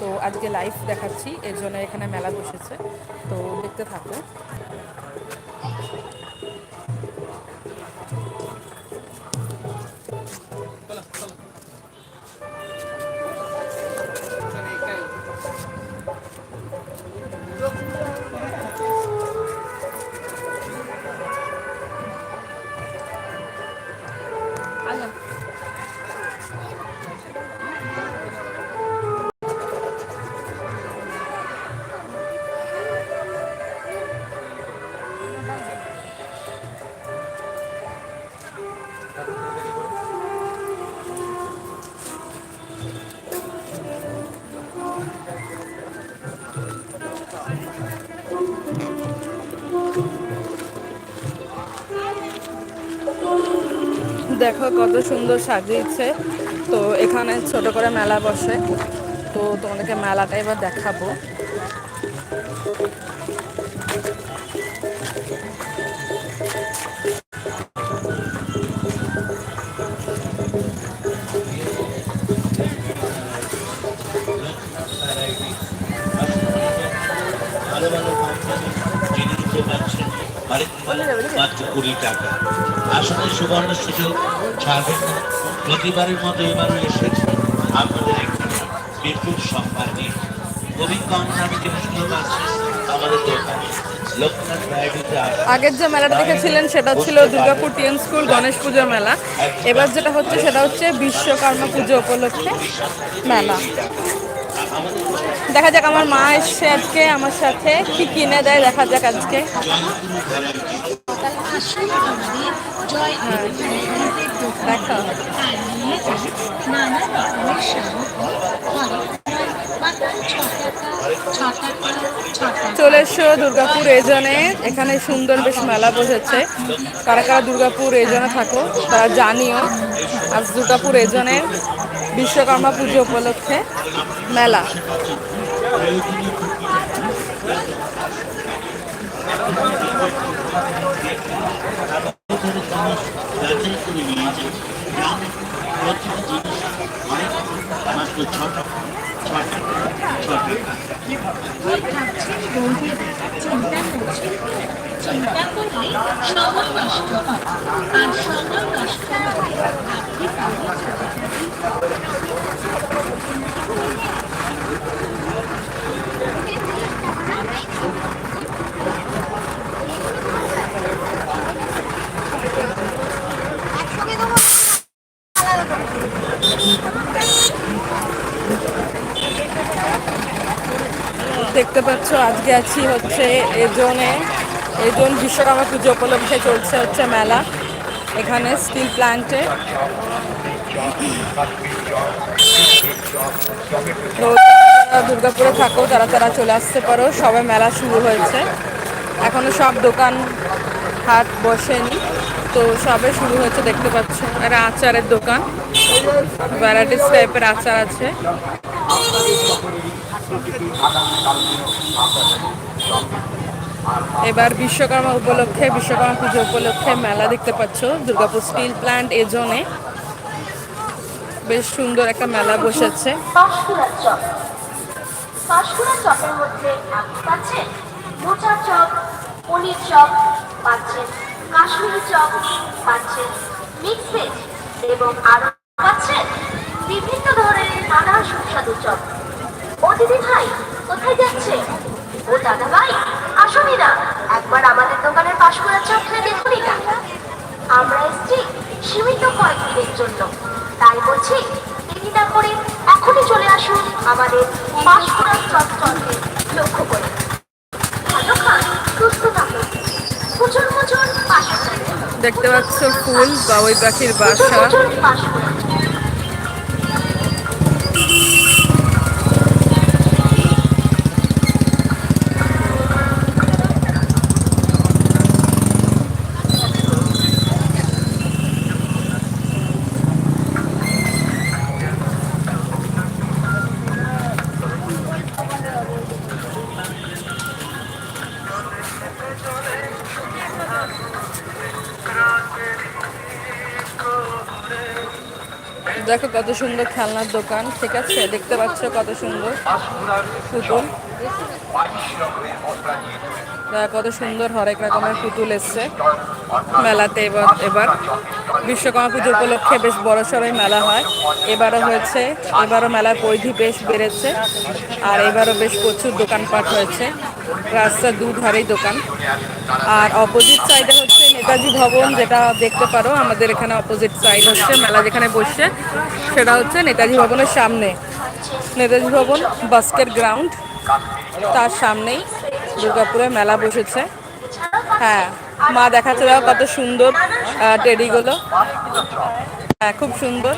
তো আজকে লাইভ দেখাচ্ছি এর জন্য এখানে মেলা বসেছে তো দেখতে থাকো। দেখো কত সুন্দর সাজিয়েছে। তো এখানে ছোট করে মেলা বসে। তো তোমাদেরকে মেলাটা এবার দেখাবো। পারছেন মাত্র কুড়ি টাকা। আসলে সুবর্ণ সুযোগ ছাড়বেন না প্রতিবারের মতো এবারও এসেছে আপনাদের এখানে বিপুল সম্মান নিয়ে। আমাদের দোকানে আগের যে মেলাটা দেখেছিলেন সেটা ছিল দুর্গাপুর টিএন স্কুল গণেশ পুজো মেলা। এবার যেটা হচ্ছে সেটা হচ্ছে বিশ্বকর্মা পুজো উপলক্ষে মেলা। দেখা যাক আমার মা এসছে আজকে, আমার সাথে। কি কিনে দেয়, দেখা যাক আজকে। চলে এসো দুর্গাপুর এজনে। এখানে সুন্দর বেশ মেলা বসেছে। কারা কারা দুর্গাপুর এজনে থাকো, তারা জানিও। আজ দুর্গাপুর এজনে বিশ্বকর্মা পুজো উপলক্ষে মেলা। দেখতে পাচ্ছ, আজকে আছি হচ্ছে এজনে। এজন বিশ্বকর্মা পুজো উপলক্ষে চলছে হচ্ছে মেলা, এখানে স্টিল প্ল্যান্টে দুর্গাপুরে থাকো তারা তারা চলে আসতে পারো। সবাই মেলা শুরু হয়েছে। এখনও সব দোকান হাট বসেনি। তো সবে শুরু হয়েছে, দেখতে পাচ্ছ। একটা আচারের দোকান। ভ্যারাইটিস টাইপের আচার আছে। এবার বিশ্বকর্মা উপলক্ষে, বিশ্বকর্মা পুজো উপলক্ষে মেলা দেখতে পাচ্ছ। দুর্গাপুর স্টিল প্ল্যান্ট এজনে বেশ সুন্দর একটা মেলা বসেছে। মধ্যে চপ পনির চপ চপ এবং বিভিন্ন ধরনের সুস্বাদু চপ ও দিদি ভাই ও দাদা ভাই না একবার আমাদের দোকানের না আমরা এসছি সীমিত কয়েকদিনের জন্য। তাই বলছি দেরি না করে এখনই চলে আসুন আমাদের পাঁশকুড়ার চটচটকে লক্ষ্য করে। ভালো খান সুস্থ থাকুন। প্রচুর প্রচুর দেখতে পাচ্ছ ফুল বা ওই পাখির বাসা। দেখো কত সুন্দর খেলনার দোকান, ঠিক আছে? দেখতে পাচ্ছ কত সুন্দর পুতুল। কত সুন্দর হরেক রকমের পুতুল এসছে। মেলাতে এবার এবার বিশ্বকর্মা পুজো উপলক্ষে বেশ বড় সড়ই মেলা হয়। এবারও হয়েছে, এবারও মেলার পরিধি বেশ বেড়েছে, আর এবারও বেশ প্রচুর দোকানপাট হয়েছে। রাস্তার দুধারেই দোকান। আর অপোজিট সাইডে হচ্ছে নেতাজি ভবন যেটা দেখতে পারো, আমাদের এখানে অপোজিট সাইড হচ্ছে, মেলা যেখানে বসছে, সেটা হচ্ছে নেতাজি ভবনের সামনে। নেতাজি ভবন বাস্কেট গ্রাউন্ড তার সামনেই দুর্গাপুরে মেলা বসেছে। হ্যাঁ মা দেখাচ্ছে দেখো কত সুন্দর টেডিগুলো হ্যাঁ খুব সুন্দর,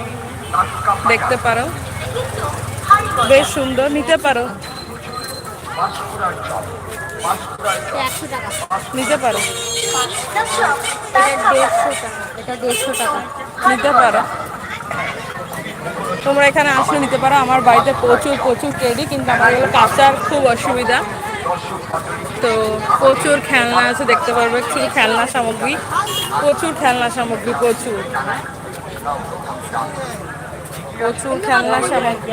দেখতে পারো। বেশ সুন্দর, নিতে পারো। নিতে পারো। নিতে তোমরা এখানে আসলে নিতে পারো। আমার বাড়িতে প্রচুর প্রচুর টেডি কিন্তু আমার কাঁচার খুব অসুবিধা। তো প্রচুর খেলনা আছে, দেখতে পারবে। শুধু খেলনা সামগ্রী। প্রচুর খেলনা সামগ্রী, প্রচুর। প্রচুর খেলনা সামগ্রী।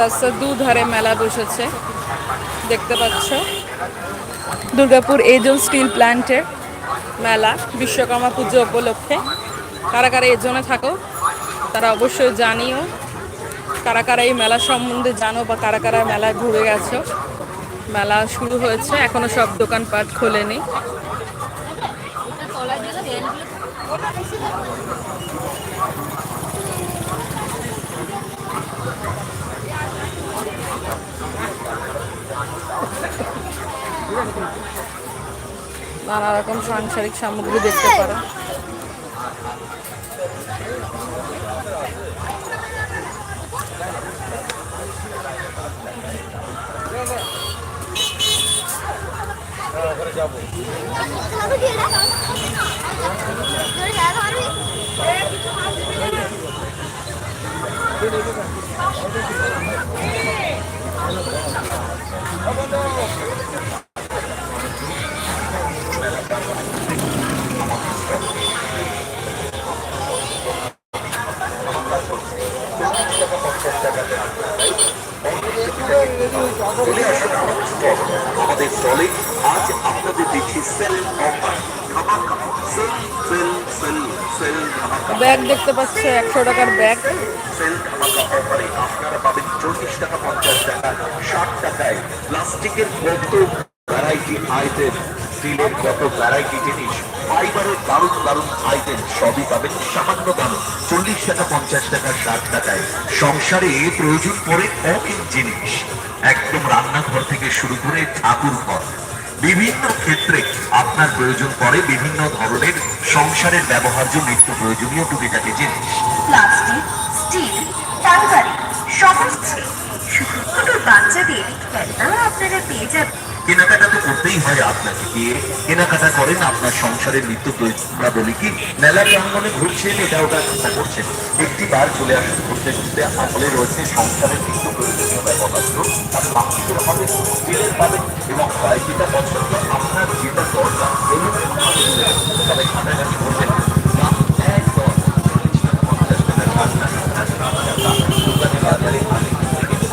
রাস্তার দুধারে মেলা বসেছে। দেখতে পাচ্ছ। দুর্গাপুর এজন স্টিল প্ল্যান্টের মেলা, বিশ্বকর্মা পুজো উপলক্ষে। কারা কারা এজনে থাকো, তারা অবশ্যই জানিও। কারা কারা এই মেলা সম্বন্ধে জানো বা কারা কারা মেলায় ঘুরে গেছো? মেলা শুরু হয়েছে, এখনও সব দোকানপাট খোলেনি। নানা রকম সাংসারিক সামগ্রী দেখতে পারো পাচ্ছ একশো টাকার ব্যাগ। চল্লিশ টাকা পঞ্চাশ টাকা ষাট টাকায় প্লাস্টিকের ভ্যারাইটি স্টিলের ভ্যারাইটি জিনিস দারুণ সবই পাবেন সামান্য চল্লিশ টাকা পঞ্চাশ টাকা ষাট টাকায় সংসারে প্রয়োজন পড়ে অনেক জিনিস। একদম রান্নাঘর থেকে শুরু করে ঠাকুর ঘর বিভিন্ন ক্ষেত্রে আপনার প্রয়োজন পড়ে বিভিন্ন ধরনের সংসারের ব্যবহার্য নিত্য প্রয়োজনীয় টুকিটাকি জিনিস। প্লাস্টিক স্টিল টাঙ্গারি সমস্ত ছোট বাচ্চাদের খেলনাও আপনারা পেয়ে যাবেন। কেনাকাটা তো করতেই হয় আপনাকে গিয়ে। কেনাকাটা করেন আপনার সংসারের নিত্য প্রয়োজন আমরা বলি কি? মেলা প্রাঙ্গনে ঘুরছেন এটা ওটা চিন্তা করছেন একটি বার চলে আসুন ঘুরতে ঘুরতে আসলে রয়েছে সংসারের নিত্য প্রয়োজনীয় স্টিলের পাবেন এবং যেটা পছন্দ আপনার যেটা দরকার দেবেন। তবে ঘাটাঘাটি করবেন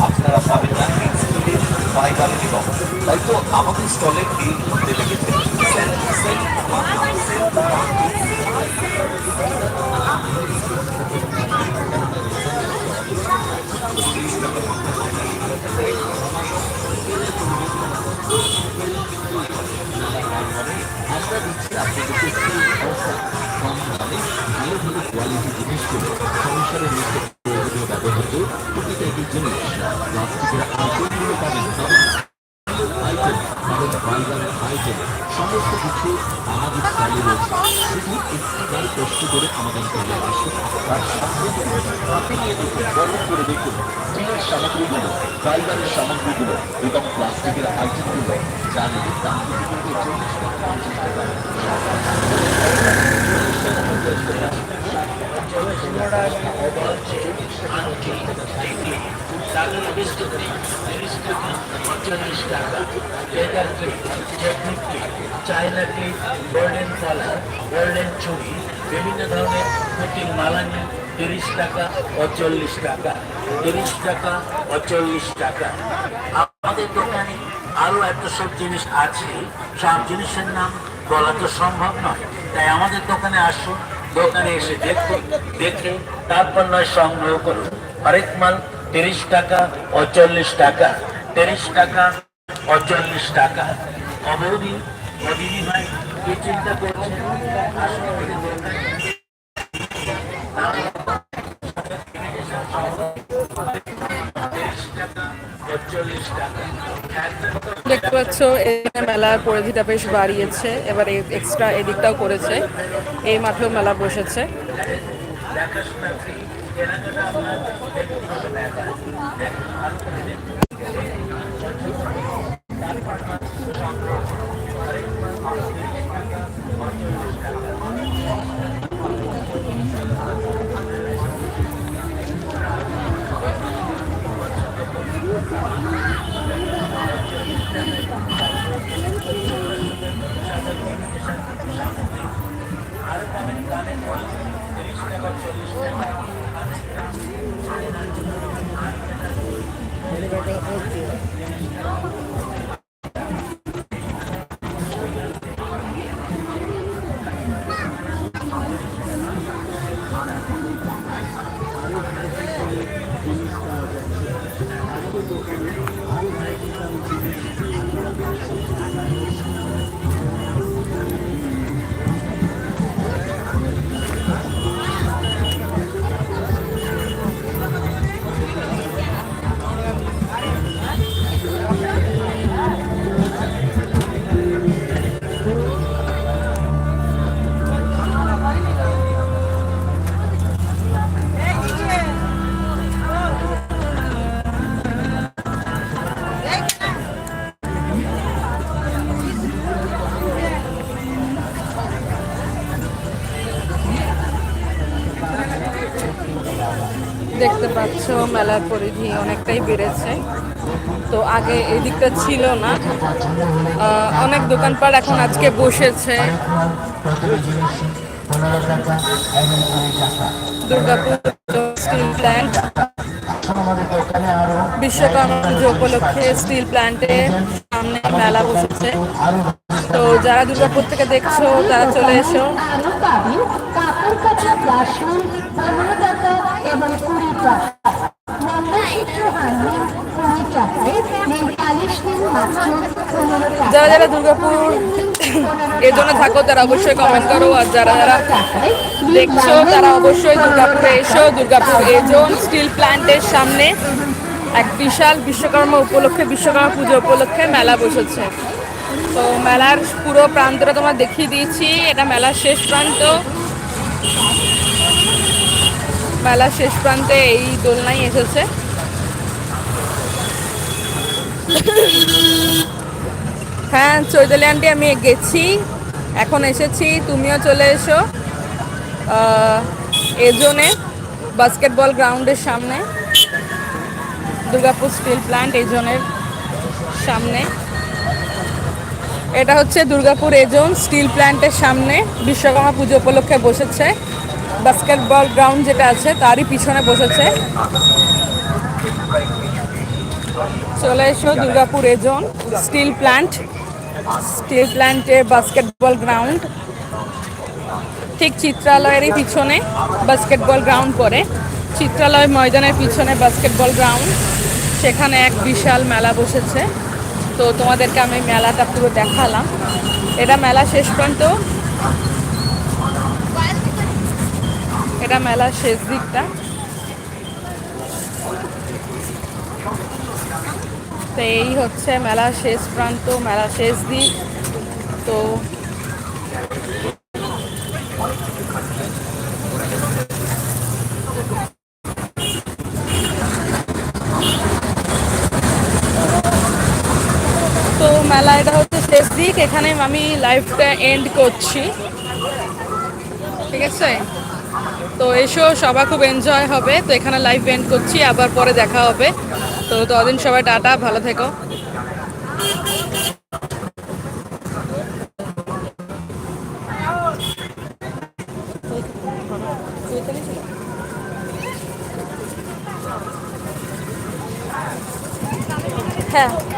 আপনারা পাবেন না স্টিলের ফাইবারের বক্স তাই তো আমাদের স্টলে এই মধ্যে সংসারের নিত্য প্রয়োজনীয় ব্যবহৃত প্রতিটি জিনিস প্লাস্টিকের আইটেমগুলো পাবেন। আইটেম, পাবেন বাইগানের আইটেম, সমস্ত কিছু আমাদের চালু রয়েছে। শুধু একটুবার কষ্ট করে আমাদের চলে আসুন তার সামনে করে দেখুন স্টিলের সামগ্রীগুলো বাইগানের সামগ্রীগুলো এবং প্লাস্টিকের আইটেমগুলো জানেন দাম চল্লিশ টাকা পঞ্চাশ টাকা। China clip golden collar golden চুড়ি বিভিন্ন ধরনের পুটির মালানি তিরিশ টাকা ও চল্লিশ টাকা তিরিশ টাকা ও চল্লিশ টাকা আমাদের দোকানে আরও এত সব জিনিস আছে সব জিনিসের নাম বলা তো সম্ভব নয় তাই আমাদের দোকানে আসুন দোকানে এসে দেখুন, দেখে তারপর নয়, সংগ্রহ করুন। হরেক মাল তিরিশ টাকা অচল্লিশ টাকা, তিরিশ টাকা অচল্লিশ টাকা। অবধি অদিনী ভাই, কি চিন্তা করছে আসুন দেখতে পাচ্ছ, এখানে মেলার পরিধিটা বেশ বাড়িয়েছে। এবার এক্সট্রা এদিকটাও করেছে। এই মাঠেও মেলা বসেছে। ফ্রি কেনাকাটা দেখতে পাচ্ছ, মেলার পরিধি অনেকটাই বেড়েছে। তো আগে এই দিকটা ছিল না। অনেক দোকানপাট এখন আজকে বসেছে। প্ল্যান্ট বিশ্বকর্মা পুজো উপলক্ষে স্টিল প্ল্যান্টের সামনে মেলা বসেছে। তো যারা দুর্গাপুর থেকে দেখছ, তারা চলে এসো। এবং যারা যারা দুর্গাপুর এর জন্য থাকো, তারা অবশ্যই কমেন্ট করো। আর যারা যারা দেখছ, তারা অবশ্যই দুর্গাপুরে এসো। দুর্গাপুর এজন স্টিল প্ল্যান্টের সামনে এক বিশাল বিশ্বকর্মা উপলক্ষে, বিশ্বকর্মা পুজো উপলক্ষে মেলা বসেছে। তো মেলার পুরো প্রান্তটা তোমার দেখিয়ে দিয়েছি। এটা মেলার শেষ প্রান্ত। মেলার শেষ প্রান্তে এই দোলনাই এসেছে। হ্যাঁ চৈতালি আন্টি, আমি গেছি। এখন এসেছি, তুমিও চলে এসো। এজনে বাস্কেটবল গ্রাউন্ডের সামনে, দুর্গাপুর স্টিল প্ল্যান্ট এজনের সামনে। এটা হচ্ছে দুর্গাপুর এজন স্টিল প্ল্যান্টের সামনে। বিশ্বকর্মা পুজো উপলক্ষে বসেছে। বাস্কেটবল গ্রাউন্ড যেটা আছে, তারই পিছনে বসেছে। চলে এসো দুর্গাপুর এজন স্টিল প্ল্যান্ট স্টিল প্ল্যান্টে বাস্কেটবল গ্রাউন্ড ঠিক চিত্রালয়েরই পিছনে বাস্কেটবল গ্রাউন্ড পড়ে। চিত্রালয় ময়দানের পিছনে বাস্কেটবল গ্রাউন্ড সেখানে এক বিশাল মেলা বসেছে। তো তোমাদেরকে আমি মেলাটা পুরো দেখালাম। এটা মেলা শেষ পর্যন্ত এটা মেলার শেষ দিকটা। তো এই হচ্ছে মেলার শেষ প্রান্ত মেলার শেষ দিক। তো তো মেলা এটা হচ্ছে শেষ দিক। এখানে আমি লাইভটা এন্ড করছি। ঠিক আছে? তো এসো সবাই খুব এনজয় হবে। তো এখানে লাইভ এন্ড করছি, আবার পরে দেখা হবে। তো ততদিন সবাই টাটা, ভালো থেকো। হ্যাঁ।